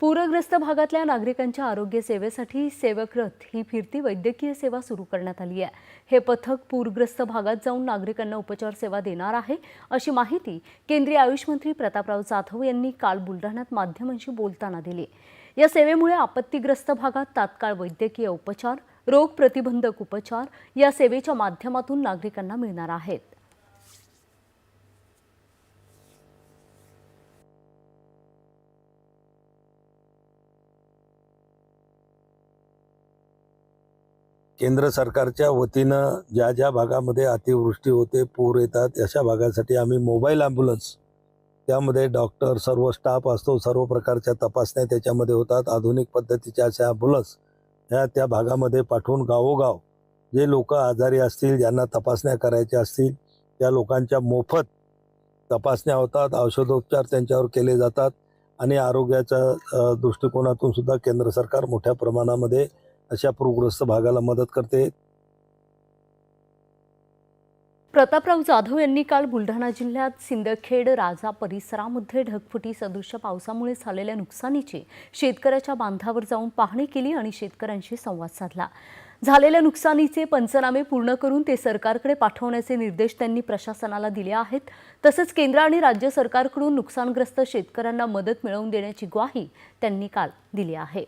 पूरग्रस्त भागातल्या नागरिकांच्या आरोग्य सेवेसाठी सेवक रथ ही फिरती वैद्यकीय सेवा सुरू करण्यात आली आहे. हे पथक पूरग्रस्त भागात जाऊन नागरिकांना उपचार सेवा देणार आहे अशी माहिती केंद्रीय आयुष मंत्री प्रतापराव जाधव यांनी काल बुलढाण्यात माध्यमांशी बोलताना दिली. या सेवेमुळे आपत्तीग्रस्त भागात तात्काळ वैद्यकीय उपचार रोग प्रतिबंधक उपचार या सेवेच्या माध्यमातून नागरिकांना मिळणार आहेत. केंद्र सरकारच्या वतीनं ज्या ज्या भागामध्ये अतिवृष्टी होते पूर येतात अशा भागासाठी आम्ही मोबाईल ॲम्ब्युलन्स त्यामध्ये डॉक्टर सर्व स्टाफ असतो सर्व प्रकारच्या तपासण्या त्याच्यामध्ये होतात. आधुनिक पद्धतीच्या अशा ॲम्ब्युलन्स ह्या त्या भागामध्ये पाठवून गावोगाव जे लोक आजारी असतील ज्यांना तपासण्या करायच्या असतील त्या लोकांच्या मोफत तपासण्या होतात औषधोपचार त्यांच्यावर केले जातात आणि आरोग्याच्या दृष्टिकोनातून सुद्धा केंद्र सरकार मोठ्या प्रमाणामध्ये अशा पूरग्रस्त भागाला मदत करते. प्रतापराव जाधव यांनी काल बुलढाणा जिल्ह्यात सिंदखेड राजा परिसरामध्ये ढगफुटी सदृश पावसामुळे झालेल्या नुकसानीची शेतकऱ्याच्या बांधावर जाऊन पाहणी केली आणि शेतकऱ्यांशी संवाद साधला. झालेल्या नुकसानीचे पंचनामे पूर्ण करून ते सरकारकडे पाठवण्याचे निर्देश त्यांनी प्रशासनाला दिले आहेत. तसंच केंद्र आणि राज्य सरकारकडून नुकसानग्रस्त शेतकऱ्यांना मदत मिळवून देण्याची ग्वाही त्यांनी काल दिली आहे.